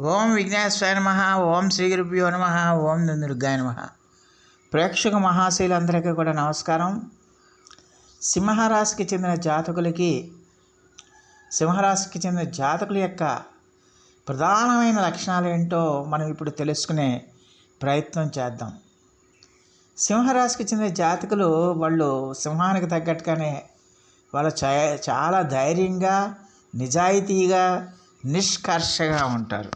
ఓం విఘ్నేశ్వర నమ ఓం శ్రీ గురుభ్యో నమ ఓం దుర్గాయ నమ. ప్రేక్షక మహాశీలందరికీ కూడా నమస్కారం. సింహరాశికి చెందిన జాతకులకి సింహరాశికి చెందిన జాతకుల యొక్క ప్రధానమైన లక్షణాలు ఏంటో మనం ఇప్పుడు తెలుసుకునే ప్రయత్నం చేద్దాం. సింహరాశికి చెందిన జాతకులు వాళ్ళు సింహానికి తగ్గట్టుగానే వాళ్ళు చాలా ధైర్యంగా నిజాయితీగా నిష్కర్షగా ఉంటారు.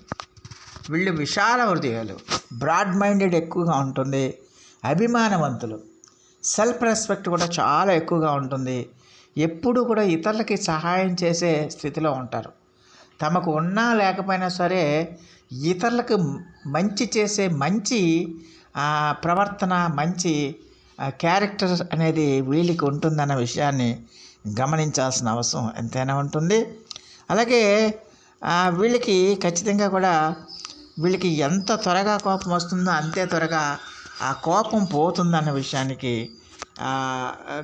వీళ్ళు విశాల హృదయాలు బ్రాడ్ మైండెడ్ ఎక్కువగా ఉంటుంది అభిమానవంతులు. సెల్ఫ్ రెస్పెక్ట్ కూడా చాలా ఎక్కువగా ఉంటుంది. ఎప్పుడు కూడా ఇతరులకి సహాయం చేసే స్థితిలో ఉంటారు. తమకు ఉన్నా లేకపోయినా సరే ఇతరులకు మంచి చేసే మంచి ప్రవర్తన మంచి క్యారెక్టర్ అనేది వీళ్ళకి ఉంటుందన్న విషయాన్ని గమనించాల్సిన అవసరం ఎంతైనా ఉంటుంది. అలాగే వీళ్ళకి ఖచ్చితంగా కూడా వీళ్ళకి ఎంత త్వరగా కోపం వస్తుందో అంతే త్వరగా ఆ కోపం పోతుందన్న విషయానికి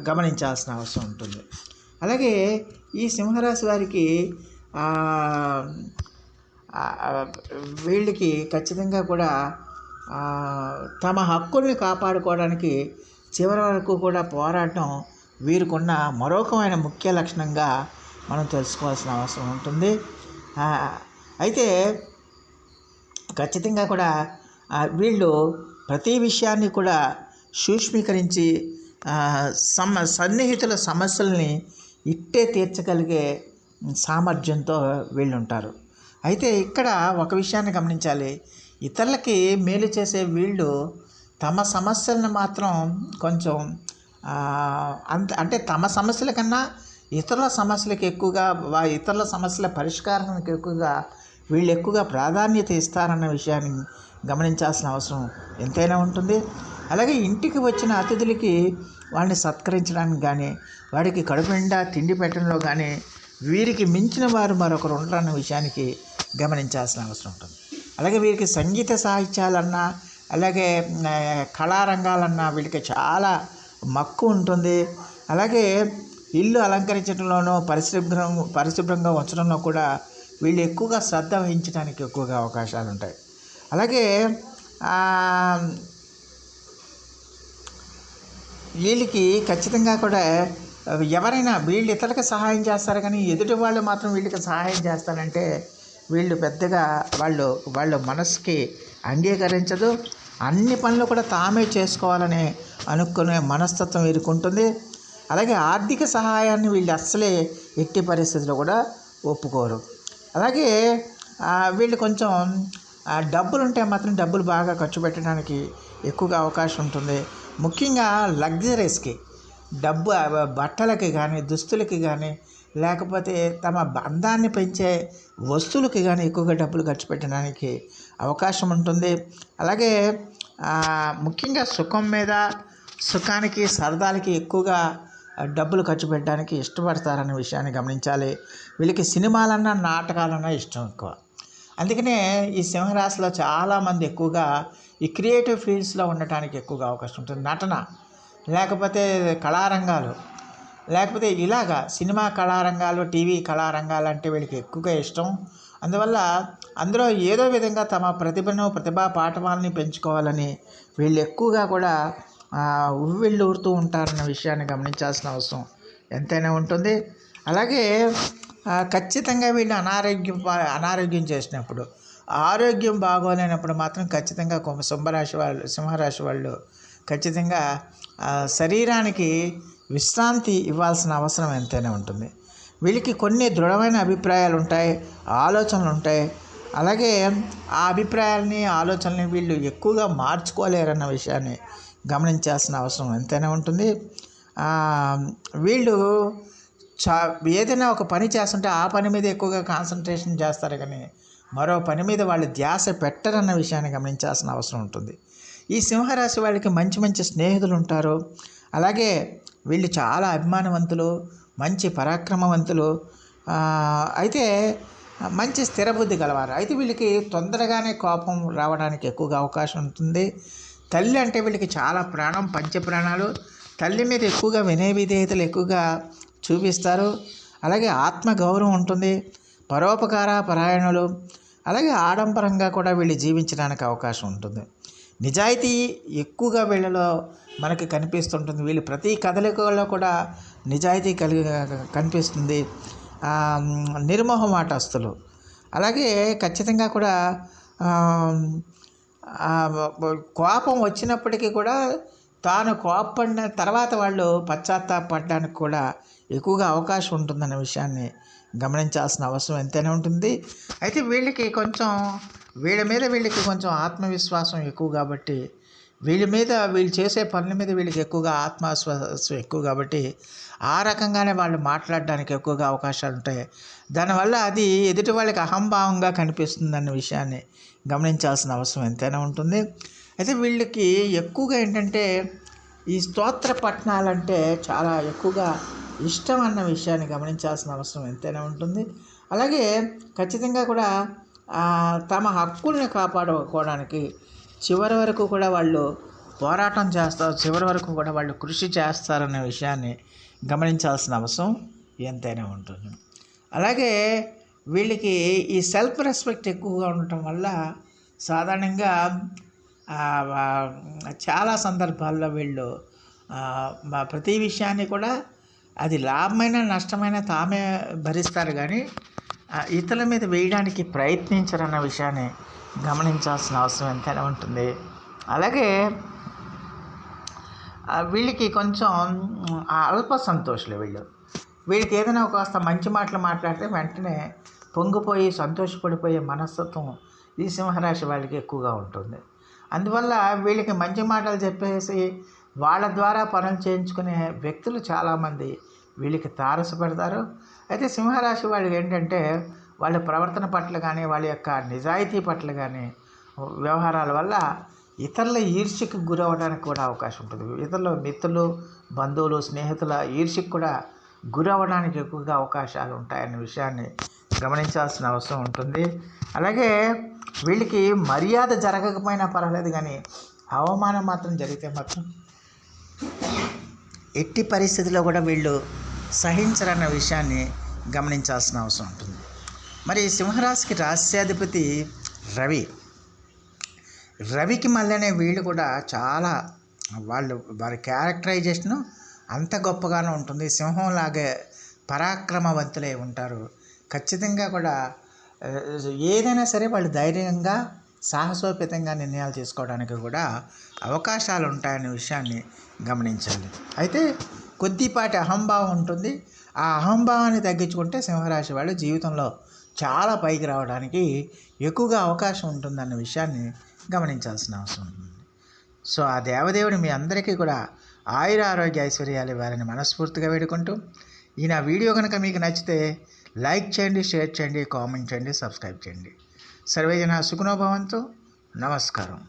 గమనించాల్సిన అవసరం ఉంటుంది. అలాగే ఈ సింహరాశి వారికి వీళ్ళకి ఖచ్చితంగా కూడా తమ హక్కుల్ని కాపాడుకోవడానికి చివరి వరకు కూడా పోరాటం వీరికున్న మరొకమైన ముఖ్య లక్షణంగా మనం తెలుసుకోవాల్సిన అవసరం ఉంటుంది. అయితే ఖచ్చితంగా కూడా వీళ్ళు ప్రతి విషయాన్ని కూడా సూక్ష్మీకరించి సమ సన్నిహితుల సమస్యల్ని ఇట్టే తీర్చగలిగే సామర్థ్యంతో వీళ్ళు ఉంటారు అయితే ఇక్కడ ఒక విషయాన్ని గమనించాలి. ఇతరులకి మేలు చేసే వీళ్ళు తమ సమస్యలను మాత్రం కొంచెం అంత అంటే తమ సమస్యల కన్నా ఇతరుల సమస్యలకు ఎక్కువగా వా ఇతరుల సమస్యల పరిష్కారానికి ఎక్కువగా వీళ్ళు ఎక్కువగా ప్రాధాన్యత ఇస్తారన్న విషయాన్ని గమనించాల్సిన అవసరం ఎంతైనా ఉంటుంది. అలాగే ఇంటికి వచ్చిన అతిథులకి వాడిని సత్కరించడానికి కానీ వాడికి కడుపు నిండా తిండి పెట్టడంలో కానీ వీరికి మించిన వారు మరొకరు ఉండరన్న విషయానికి గమనించాల్సిన అవసరం ఉంటుంది. అలాగే వీరికి సంగీత సాహిత్యాలన్నా అలాగే కళారంగాలన్నా వీళ్ళకి చాలా మక్కువ ఉంటుంది. అలాగే ఇల్లు అలంకరించడంలోనూ పరిశుభ్రం పరిశుభ్రంగా ఉంచడంలో కూడా వీళ్ళు ఎక్కువగా శ్రద్ధ వహించడానికి ఎక్కువగా అవకాశాలు ఉంటాయి. అలాగే వీళ్ళకి ఖచ్చితంగా కూడా ఎవరైనా వీళ్ళు ఇతరులకు సహాయం చేస్తారు కానీ ఎదుటి వాళ్ళు మాత్రం వీళ్ళకి సహాయం చేస్తారంటే వీళ్ళు పెద్దగా వాళ్ళు వాళ్ళ మనసుకి అంగీకరించదు. అన్ని పనులు కూడా తామే చేసుకోవాలని అనుకునే మనస్తత్వం వీరికి ఉంటుంది. అలాగే ఆర్థిక సహాయాన్ని వీళ్ళు అస్సలే ఎట్టి పరిస్థితుల్లో కూడా ఒప్పుకోరు. అలాగే వీళ్ళు కొంచెం డబ్బులు ఉంటే మాత్రం డబ్బులు బాగా ఖర్చు పెట్టడానికి ఎక్కువగా అవకాశం ఉంటుంది. ముఖ్యంగా లగ్జరీస్కి డబ్బు బట్టలకి కానీ దుస్తులకి కానీ లేకపోతే తమ బంధాన్ని పెంచే వస్తువులకి కానీ ఎక్కువగా డబ్బులు ఖర్చు పెట్టడానికి అవకాశం ఉంటుంది. అలాగే ముఖ్యంగా సుఖం మీద సుఖానికి సరదాలకి ఎక్కువగా డబ్బులు ఖర్చు పెట్టడానికి ఇష్టపడతారనే విషయాన్ని గమనించాలి. వీళ్ళకి సినిమాలన్నా నాటకాలన్నా ఇష్టం ఎక్కువ. అందుకనే ఈ సింహరాశిలో చాలామంది ఎక్కువగా ఈ క్రియేటివ్ ఫీల్డ్స్లో ఉండటానికి ఎక్కువగా అవకాశం ఉంటుంది. నటన లేకపోతే కళారంగాలు లేకపోతే ఇలాగా సినిమా కళారంగాలు టీవీ కళారంగాలు అంటే వీళ్ళకి ఎక్కువగా ఇష్టం. అందువల్ల అందులో ఏదో విధంగా తమ ప్రతిభను ప్రతిభా పాఠవాలని పెంచుకోవాలని వీళ్ళు ఎక్కువగా కూడా ఉవ్విళ్ళూరుతూ ఉంటారన్న విషయాన్ని గమనించాల్సిన అవసరం ఎంతైనా ఉంటుంది. అలాగే ఖచ్చితంగా వీళ్ళు అనారోగ్యం అనారోగ్యం చేసినప్పుడు ఆరోగ్యం బాగోలేనప్పుడు మాత్రం ఖచ్చితంగా కుంభ సింహరాశి వాళ్ళు సింహరాశి వాళ్ళు ఖచ్చితంగా శరీరానికి విశ్రాంతి ఇవ్వాల్సిన అవసరం ఎంతైనా ఉంటుంది. వీళ్ళకి కొన్ని దృఢమైన అభిప్రాయాలు ఉంటాయి ఆలోచనలు ఉంటాయి. అలాగే ఆ అభిప్రాయాలని ఆలోచనల్ని వీళ్ళు ఎక్కువగా మార్చుకోలేరన్న విషయాన్ని గమనించాల్సిన అవసరం ఎంతైనా ఉంటుంది. వీళ్ళు చా ఏదైనా ఒక పని చేస్తుంటే ఆ పని మీద ఎక్కువగా కాన్సన్ట్రేషన్ చేస్తారు కానీ మరో పని మీద వాళ్ళు ధ్యాస పెట్టరన్న విషయాన్ని గమనించాల్సిన అవసరం ఉంటుంది. ఈ సింహరాశి వాళ్ళకి మంచి మంచి స్నేహితులు ఉంటారు. అలాగే వీళ్ళు చాలా అభిమానవంతులు మంచి పరాక్రమవంతులు. అయితే మంచి స్థిరబుద్ధి గలవారు. అయితే వీళ్ళకి తొందరగానే కోపం రావడానికి ఎక్కువగా అవకాశం ఉంటుంది. తల్లి అంటే వీళ్ళకి చాలా ప్రాణం పంచ ప్రాణాలు. తల్లి మీద ఎక్కువగా వినయ విధేయతలు ఎక్కువగా చూపిస్తారు. అలాగే ఆత్మగౌరవం ఉంటుంది. పరోపకార పరాయణులు. అలాగే ఆడంబరంగా కూడా వీళ్ళు జీవించడానికి అవకాశం ఉంటుంది. నిజాయితీ ఎక్కువగా వీళ్ళలో మనకి కనిపిస్తుంటుంది. వీళ్ళు ప్రతి కదలికలో కూడా నిజాయితీ కలిగి కనిపిస్తుంది. నిర్మోహమాటస్తులు. అలాగే ఖచ్చితంగా కూడా కోపం వచ్చినప్పటికీ కూడా తాను కోపడిన తర్వాత వాళ్ళు పశ్చాత్తాపడడానికి కూడా ఎక్కువగా అవకాశం ఉంటుందన్న విషయాన్ని గమనించాల్సిన అవసరం ఎంతైనా ఉంటుంది. అయితే వీళ్ళకి కొంచెం వీళ్ళ మీద వీళ్ళకి కొంచెం ఆత్మవిశ్వాసం ఎక్కువ కాబట్టి వీళ్ళ మీద వీళ్ళు చేసే పనుల మీద వీళ్ళకి ఎక్కువగా ఆత్మవిశ్వాసం ఎక్కువ కాబట్టి ఆ రకంగానే వాళ్ళు మాట్లాడడానికి ఎక్కువగా అవకాశాలు ఉంటాయి. దానివల్ల అది ఎదుటి వాళ్ళకి అహంభావంగా కనిపిస్తుంది అన్న విషయాన్ని గమనించాల్సిన అవసరం ఎంతైనా ఉంటుంది. అయితే వీళ్ళకి ఎక్కువగా ఏంటంటే ఈ స్తోత్ర పట్టణాలంటే చాలా ఎక్కువగా ఇష్టం అన్న విషయాన్ని గమనించాల్సిన అవసరం ఎంతైనా ఉంటుంది. అలాగే ఖచ్చితంగా కూడా తమ హక్కుల్ని కాపాడుకోవడానికి చివరి వరకు కూడా వాళ్ళు పోరాటం చేస్తారు చివరి వరకు కూడా వాళ్ళు కృషి చేస్తారనే విషయాన్ని గమనించాల్సిన అవసరం ఎంతైనా ఉంటుంది. అలాగే వీళ్ళకి ఈ సెల్ఫ్ రెస్పెక్ట్ ఎక్కువగా ఉండటం వల్ల సాధారణంగా చాలా సందర్భాల్లో వీళ్ళు ప్రతి విషయాన్ని కూడా అది లాభమైన నష్టమైన తామే భరిస్తారు కానీ ఇతరుల మీద వేయడానికి ప్రయత్నించరన్న విషయాన్ని గమనించాల్సిన అవసరం ఎంతైనా ఉంటుంది. అలాగే వీళ్ళకి కొంచెం అల్ప సంతోషులు వీళ్ళు. వీళ్ళకి ఏదైనా ఒక కాస్త మంచి మాటలు మాట్లాడితే వెంటనే పొంగిపోయి సంతోషపడిపోయే మనస్తత్వం ఈ సింహరాశి వాళ్ళకి ఎక్కువగా ఉంటుంది. అందువల్ల వీళ్ళకి మంచి మాటలు చెప్పేసి వాళ్ళ ద్వారా పనులు చేయించుకునే వ్యక్తులు చాలామంది వీళ్ళకి తారసపడతారు. అయితే సింహరాశి వాళ్ళకి ఏంటంటే వాళ్ళ ప్రవర్తన పట్ల కానీ వాళ్ళ యొక్క నిజాయితీ పట్ల కానీ వ్యవహారాల వల్ల ఇతరుల ఈర్ష్యకు గురవడానికి కూడా అవకాశం ఉంటుంది. ఇతరుల మిత్రులు బంధువులు స్నేహితుల ఈర్ష్యకు కూడా గురవడానికి ఎక్కువగా అవకాశాలు ఉంటాయన్న విషయాన్ని గమనించాల్సిన అవసరం ఉంటుంది. అలాగే వీళ్ళకి మర్యాద జరగకపోయినా పర్వాలేదు కానీ అవమానం మాత్రం జరిగితే మాత్రం ఎట్టి పరిస్థితిలో కూడా వీళ్ళు సహించరన్న విషయాన్ని గమనించాల్సిన అవసరం ఉంటుంది. మరి సింహరాశికి రాస్యాధిపతి రవి. రవికి మళ్ళీనే వీళ్ళు కూడా చాలా వాళ్ళు వారి క్యారెక్టరైజేషను అంత గొప్పగానే ఉంటుంది. సింహంలాగే పరాక్రమవంతులై ఉంటారు. ఖచ్చితంగా కూడా ఏదైనా సరే వాళ్ళు ధైర్యంగా సాహసోపేతంగా నిర్ణయాలు తీసుకోవడానికి కూడా అవకాశాలు ఉంటాయనే విషయాన్ని గమనించాలి అయితే కొద్దిపాటి అహంభావం ఉంటుంది. ఆ అహంభావాన్ని తగ్గించుకుంటే సింహరాశి వాళ్ళు జీవితంలో చాలా పైకి రావడానికి ఎక్కువగా అవకాశం ఉంటుందన్న విషయాన్ని గమనించాల్సిన అవసరం ఉంటుంది సో ఆ దేవదేవుడు మీ అందరికీ కూడా ఆయుర ఆరోగ్య ఐశ్వర్యాలు ఇవ్వాలని మనస్ఫూర్తిగా వేడుకుంటూ ఈ నా వీడియో కనుక మీకు నచ్చితే లైక్ చేయండి షేర్ చేయండి కామెంట్ చేయండి సబ్స్క్రైబ్ చేయండి. సర్వేజన సుఖనోభవంతో నమస్కారం.